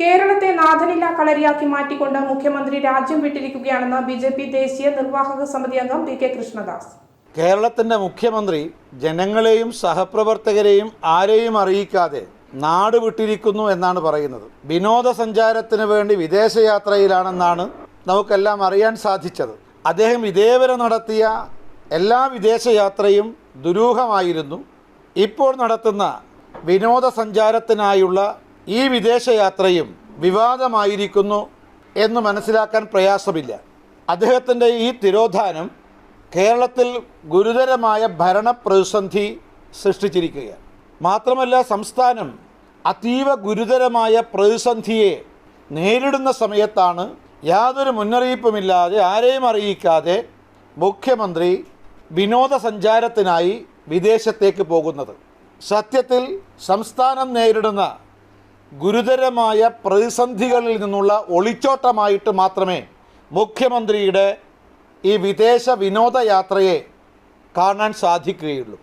കേരളത്തെ നാഥനില കളരിയാക്കി മാറ്റിക്കൊണ്ട് മുഖ്യമന്ത്രി രാജ്യം വിട്ടിരിക്കുകയാണെന്ന് ബി ജെ പി ദേശീയ നിർവാഹക സമിതി അംഗം പി കെ കൃഷ്ണദാസ്. കേരളത്തിന്റെ മുഖ്യമന്ത്രി ജനങ്ങളെയും സഹപ്രവർത്തകരെയും ആരെയും അറിയിക്കാതെ നാട് വിട്ടിരിക്കുന്നു എന്നാണ് പറയുന്നത്. വിനോദസഞ്ചാരത്തിന് വേണ്ടി വിദേശയാത്രയിലാണെന്നാണ് നമുക്കെല്ലാം അറിയാൻ സാധിച്ചത്. അദ്ദേഹം ഇതേവരെ നടത്തിയ എല്ലാ വിദേശയാത്രയും ദുരൂഹമായിരുന്നു. ഇപ്പോൾ നടത്തുന്ന വിനോദസഞ്ചാരത്തിനായുള്ള ഈ വിദേശയാത്രയും വിവാദമായിരിക്കുന്നു എന്ന് മനസ്സിലാക്കാൻ പ്രയാസമില്ല. അദ്ദേഹത്തിന്റെ ഈ തിരോധാനം കേരളത്തിൽ ഗുരുതരമായ ഭരണപ്രതിസന്ധി സൃഷ്ടിച്ചിരിക്കുകയാണ്. മാത്രമല്ല സംസ്ഥാനം അതീവ ഗുരുതരമായ പ്രതിസന്ധിയെ നേരിടുന്ന സമയത്താണ് യാതൊരു മുന്നറിയിപ്പുമില്ലാതെ ആരെയും അറിയിക്കാതെ മുഖ്യമന്ത്രി വിനോദസഞ്ചാരത്തിനായി വിദേശത്തേക്ക് പോകുന്നത്. സത്യത്തിൽ സംസ്ഥാനം നേരിടുന്ന ഗുരുതരമായ പ്രതിസന്ധികളിൽ നിന്നുള്ള ഒളിച്ചോട്ടമായിട്ട് മാത്രമേ മുഖ്യമന്ത്രിയുടെ ഈ വിദേശ വിനോദയാത്രയെ കാണാൻ സാധിക്കുകയുള്ളൂ.